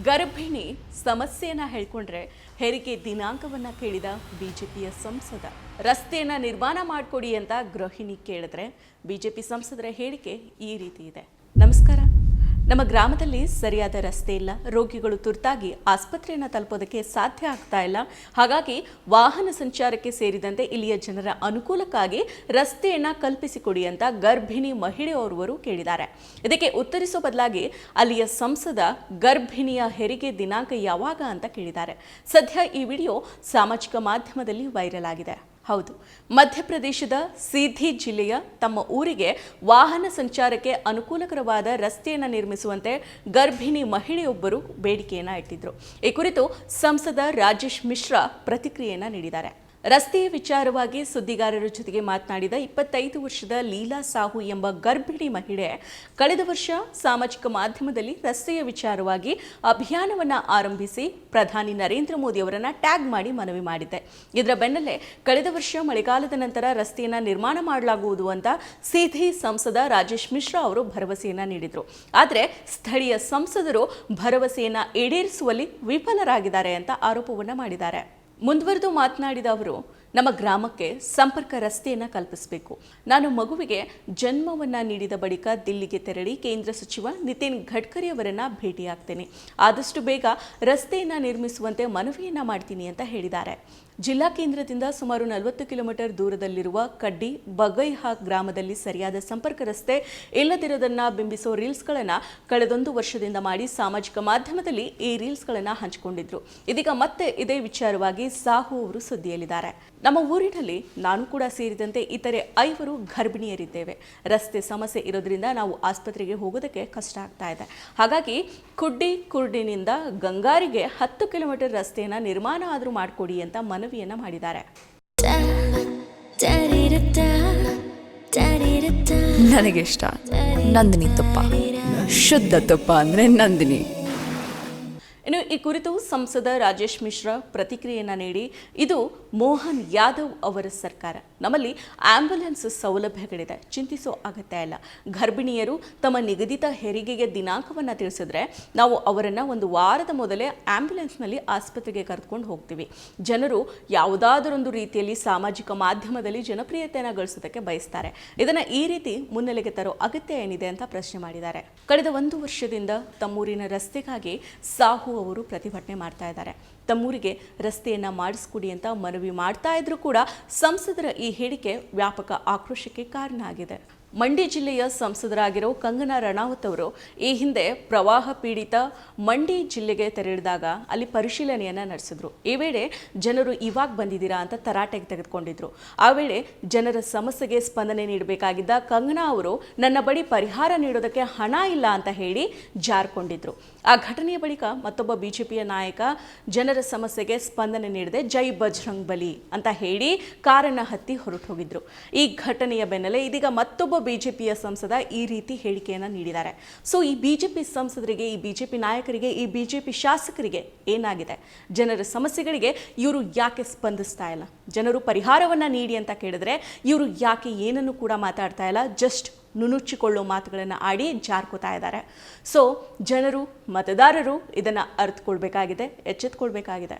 ಗರ್ಭಿಣಿ ಸಮಸ್ಯೆಯನ್ನ ಹೇಳ್ಕೊಂಡ್ರೆ ಹೆರಿಗೆ ದಿನಾಂಕವನ್ನ ಕೇಳಿದ ಬಿಜೆಪಿಯ ಸಂಸದ. ರಸ್ತೆಯನ್ನು ನಿರ್ಮಾಣ ಮಾಡಿಕೊಡಿ ಅಂತ ಗೃಹಿಣಿ ಕೇಳಿದ್ರೆ ಬಿಜೆಪಿ ಸಂಸದರ ಹೇಳಿಕೆ ಈ ರೀತಿ ಇದೆ. ನಮಸ್ಕಾರ. ನಮ್ಮ ಗ್ರಾಮದಲ್ಲಿ ಸರಿಯಾದ ರಸ್ತೆ ಇಲ್ಲ. ರೋಗಿಗಳು ತುರ್ತಾಗಿ ಆಸ್ಪತ್ರೆಯನ್ನು ತಲುಪೋದಕ್ಕೆ ಸಾಧ್ಯ ಆಗ್ತಾ ಇಲ್ಲ. ಹಾಗಾಗಿ ವಾಹನ ಸಂಚಾರಕ್ಕೆ ಸೇರಿದಂತೆ ಇಲ್ಲಿಯ ಜನರ ಅನುಕೂಲಕ್ಕಾಗಿ ರಸ್ತೆಯನ್ನು ಕಲ್ಪಿಸಿಕೊಡಿ ಅಂತ ಗರ್ಭಿಣಿ ಮಹಿಳೆಯೋರ್ವರು ಕೇಳಿದ್ದಾರೆ. ಇದಕ್ಕೆ ಉತ್ತರಿಸೋ ಬದಲಾಗಿ ಅಲ್ಲಿಯ ಸಂಸದ ಗರ್ಭಿಣಿಯ ಹೆರಿಗೆ ದಿನಾಂಕ ಯಾವಾಗ ಅಂತ ಕೇಳಿದ್ದಾರೆ. ಸದ್ಯ ಈ ವಿಡಿಯೋ ಸಾಮಾಜಿಕ ಮಾಧ್ಯಮದಲ್ಲಿ ವೈರಲ್ ಆಗಿದೆ. ಹೌದು. ಮಧ್ಯಪ್ರದೇಶದ ಸೀಧಿ ಜಿಲ್ಲೆಯ ತಮ್ಮ ಊರಿಗೆ ವಾಹನ ಸಂಚಾರಕ್ಕೆ ಅನುಕೂಲಕರವಾದ ರಸ್ತೆಯನ್ನು ನಿರ್ಮಿಸುವಂತೆ ಗರ್ಭಿಣಿ ಮಹಿಳೆಯೊಬ್ಬರು ಬೇಡಿಕೆಯನ್ನು ಇಟ್ಟಿದ್ರು. ಈ ಕುರಿತು ಸಂಸದ ರಾಜೇಶ್ ಮಿಶ್ರಾ ಪ್ರತಿಕ್ರಿಯೆಯನ್ನು ನೀಡಿದ್ದಾರೆ. ರಸ್ತೆಯ ವಿಚಾರವಾಗಿ ಸುದ್ದಿಗಾರರ ಜೊತೆಗೆ ಮಾತನಾಡಿದ ಇಪ್ಪತ್ತೈದು ವರ್ಷದ ಲೀಲಾ ಸಾಹು ಎಂಬ ಗರ್ಭಿಣಿ ಮಹಿಳೆ, ಕಳೆದ ವರ್ಷ ಸಾಮಾಜಿಕ ಮಾಧ್ಯಮದಲ್ಲಿ ರಸ್ತೆಯ ವಿಚಾರವಾಗಿ ಅಭಿಯಾನವನ್ನು ಆರಂಭಿಸಿ ಪ್ರಧಾನಿ ನರೇಂದ್ರ ಮೋದಿ ಅವರನ್ನು ಟ್ಯಾಗ್ ಮಾಡಿ ಮನವಿ ಮಾಡಿದೆ ಇದರ ಬೆನ್ನಲ್ಲೇ ಕಳೆದ ವರ್ಷ ಮಳೆಗಾಲದ ನಂತರ ರಸ್ತೆಯನ್ನು ನಿರ್ಮಾಣ ಮಾಡಲಾಗುವುದು ಅಂತ ಸಿಧಿ ಸಂಸದ ರಾಜೇಶ್ ಮಿಶ್ರಾ ಅವರು ಭರವಸೆಯನ್ನು ನೀಡಿದರು. ಆದರೆ ಸ್ಥಳೀಯ ಸಂಸದರು ಭರವಸೆಯನ್ನು ಈಡೇರಿಸುವಲ್ಲಿ ವಿಫಲರಾಗಿದ್ದಾರೆ ಅಂತ ಆರೋಪವನ್ನು ಮಾಡಿದ್ದಾರೆ. ಮುಂದುವರೆದು ಮಾತನಾಡಿದ ಅವರು, ನಮ್ಮ ಗ್ರಾಮಕ್ಕೆ ಸಂಪರ್ಕ ರಸ್ತೆಯನ್ನು ಕಲ್ಪಿಸಬೇಕು. ನಾನು ಮಗುವಿಗೆ ಜನ್ಮವನ್ನು ನೀಡಿದ ಬಳಿಕ ದಿಲ್ಲಿಗೆ ತೆರಳಿ ಕೇಂದ್ರ ಸಚಿವ ನಿತಿನ್ ಗಡ್ಕರಿ ಅವರನ್ನು ಭೇಟಿಯಾಗ್ತೇನೆ. ಆದಷ್ಟು ಬೇಗ ರಸ್ತೆಯನ್ನು ನಿರ್ಮಿಸುವಂತೆ ಮನವಿಯನ್ನು ಮಾಡ್ತೀನಿ ಅಂತ ಹೇಳಿದ್ದಾರೆ. ಜಿಲ್ಲಾ ಕೇಂದ್ರದಿಂದ ಸುಮಾರು ನಲವತ್ತು ಕಿಲೋಮೀಟರ್ ದೂರದಲ್ಲಿರುವ ಕಡ್ಡಿ ಬಗೈಹಾ ಗ್ರಾಮದಲ್ಲಿ ಸರಿಯಾದ ಸಂಪರ್ಕ ರಸ್ತೆ ಇಲ್ಲದಿರೋದನ್ನ ಬಿಂಬಿಸೋ ರೀಲ್ಸ್ಗಳನ್ನು ಕಳೆದೊಂದು ವರ್ಷದಿಂದ ಮಾಡಿ ಸಾಮಾಜಿಕ ಮಾಧ್ಯಮದಲ್ಲಿ ಈ ರೀಲ್ಸ್ಗಳನ್ನು ಹಂಚಿಕೊಂಡಿದ್ರು. ಇದೀಗ ಮತ್ತೆ ಇದೇ ವಿಚಾರವಾಗಿ ಸಾಹು ಅವರು ಸುದ್ದಿಯಲ್ಲಿದ್ದಾರೆ. ನಮ್ಮ ಊರಿನಲ್ಲಿ ನಾನು ಕೂಡ ಸೇರಿದಂತೆ ಇತರೆ ಐವರು ಗರ್ಭಿಣಿಯರಿದ್ದೇವೆ. ರಸ್ತೆ ಸಮಸ್ಯೆ ಇರೋದ್ರಿಂದ ನಾವು ಆಸ್ಪತ್ರೆಗೆ ಹೋಗೋದಕ್ಕೆ ಕಷ್ಟ ಆಗ್ತಾ ಇದೆ. ಹಾಗಾಗಿ ಕುಡ್ಡಿ ಕುರ್ಡಿನಿಂದ ಗಂಗಾರಿಗೆ ಹತ್ತು ಕಿಲೋಮೀಟರ್ ರಸ್ತೆಯನ್ನು ನಿರ್ಮಾಣ ಆದರೂ ಮಾಡಿಕೊಡಿ ಅಂತ ಮನವಿಯನ್ನ ಮಾಡಿದ್ದಾರೆ. ನನಗೆ ಇಷ್ಟ. ನಂದಿನಿ ತುಪ್ಪ. ಶುದ್ಧ ತುಪ್ಪ ಅಂದ್ರೆ ನಂದಿನಿ. ಇನ್ನು ಈ ಕುರಿತು ಸಂಸದ ರಾಜೇಶ್ ಮಿಶ್ರಾ ಪ್ರತಿಕ್ರಿಯೆಯನ್ನು ನೀಡಿ, ಇದು ಮೋಹನ್ ಯಾದವ್ ಅವರ ಸರ್ಕಾರ. ನಮ್ಮಲ್ಲಿ ಆಂಬ್ಯುಲೆನ್ಸ್ ಸೌಲಭ್ಯಗಳಿದೆ. ಚಿಂತಿಸೋ ಅಗತ್ಯ ಇಲ್ಲ. ಗರ್ಭಿಣಿಯರು ತಮ್ಮ ನಿಗದಿತ ಹೆರಿಗೆಗೆ ದಿನಾಂಕವನ್ನು ತಿಳಿಸಿದ್ರೆ ನಾವು ಅವರನ್ನು ಒಂದು ವಾರದ ಮೊದಲೇ ಆಂಬ್ಯುಲೆನ್ಸ್ನಲ್ಲಿ ಆಸ್ಪತ್ರೆಗೆ ಕರೆದುಕೊಂಡು ಹೋಗ್ತೀವಿ. ಜನರು ಯಾವುದಾದರೊಂದು ರೀತಿಯಲ್ಲಿ ಸಾಮಾಜಿಕ ಮಾಧ್ಯಮದಲ್ಲಿ ಜನಪ್ರಿಯತೆಯನ್ನು ಗಳಿಸೋದಕ್ಕೆ ಬಯಸ್ತಾರೆ. ಇದನ್ನು ಈ ರೀತಿ ಮುನ್ನೆಲೆಗೆ ತರೋ ಅಗತ್ಯ ಏನಿದೆ ಅಂತ ಪ್ರಶ್ನೆ ಮಾಡಿದ್ದಾರೆ. ಕಳೆದ ಒಂದು ವರ್ಷದಿಂದ ತಮ್ಮೂರಿನ ರಸ್ತೆಗಾಗಿ ಸಾಹು ಅವರು ಪ್ರತಿಭಟನೆ ಮಾಡ್ತಾ ಇದ್ದಾರೆ. ತಮ್ಮೂರಿಗೆ ರಸ್ತೆಯನ್ನ ಮಾಡಿಸ್ಕೊಡಿ ಅಂತ ಮನವಿ ಮಾಡ್ತಾ ಇದ್ರು ಕೂಡ ಸಂಸದರ ಈ ಹೇಳಿಕೆ ವ್ಯಾಪಕ ಆಕ್ರೋಶಕ್ಕೆ ಕಾರಣ ಆಗಿದೆ. ಮಂಡ್ಯ ಜಿಲ್ಲೆಯ ಸಂಸದರಾಗಿರೋ ಕಂಗನಾ ರಣಾವತ್ ಅವರು ಈ ಹಿಂದೆ ಪ್ರವಾಹ ಪೀಡಿತ ಮಂಡಿ ಜಿಲ್ಲೆಗೆ ತೆರಳಿದಾಗ ಅಲ್ಲಿ ಪರಿಶೀಲನೆಯನ್ನ ನಡೆಸಿದ್ರು. ಈ ವೇಳೆ ಜನರು ಇವಾಗ ಬಂದಿದ್ದೀರಾ ಅಂತ ತರಾಟೆಗೆ ತೆಗೆದುಕೊಂಡಿದ್ರು. ಆ ವೇಳೆ ಜನರ ಸಮಸ್ಯೆಗೆ ಸ್ಪಂದನೆ ನೀಡಬೇಕಾಗಿದ್ದ ಕಂಗನಾ ಅವರು, ನನ್ನ ಬಳಿ ಪರಿಹಾರ ನೀಡೋದಕ್ಕೆ ಹಣ ಇಲ್ಲ ಅಂತ ಹೇಳಿ ಜಾರ್ಕೊಂಡಿದ್ರು. ಆ ಘಟನೆಯ ಬಳಿಕ ಮತ್ತೊಬ್ಬ ಬಿಜೆಪಿಯ ನಾಯಕ, ಜನರ ಸಮಸ್ಯೆಗೆ ಸ್ಪಂದನೆ ನೀಡದೆ ಜೈ ಬಜರಂಗ್ ಬಲಿ ಅಂತ ಹೇಳಿ ಕಾರನ್ನ ಹತ್ತಿ ಹೊರಟು ಹೋಗಿದ್ರು. ಈ ಘಟನೆಯ ಬೆನ್ನಲ್ಲೇ ಇದೀಗ ಮತ್ತೊಬ್ಬ ಬಿಜೆಪಿಯ ಸಂಸದ ಈ ರೀತಿ ಹೇಳಿಕೆಯನ್ನು ನೀಡಿದ್ದಾರೆ. ಸೊ ಈ ಬಿಜೆಪಿ ಸಂಸದರಿಗೆ, ಈ ಬಿಜೆಪಿ ನಾಯಕರಿಗೆ, ಈ ಬಿಜೆಪಿ ಶಾಸಕರಿಗೆ ಏನಾಗಿದೆ? ಜನರ ಸಮಸ್ಯೆಗಳಿಗೆ ಇವರು ಯಾಕೆ ಸ್ಪಂದಿಸ್ತಾ ಇಲ್ಲ? ಜನರು ಪರಿಹಾರವನ್ನು ನೀಡಿ ಅಂತ ಕೇಳಿದ್ರೆ ಇವರು ಯಾಕೆ ಏನನ್ನು ಕೂಡ ಮಾತಾಡ್ತಾ ಇಲ್ಲ? ಜಸ್ಟ್ ನುಣುಚಿಕೊಳ್ಳೋ ಮಾತುಗಳನ್ನು ಆಡಿ ಜಾರ್ಕೋತಾ ಇದ್ದಾರೆ. ಸೊ ಜನರು, ಮತದಾರರು ಇದನ್ನು ಅರ್ಥಕೊಳ್ಬೇಕಾಗಿದೆ ಎಚ್ಚೆತ್ಕೊಳ್ಬೇಕಾಗಿದೆ.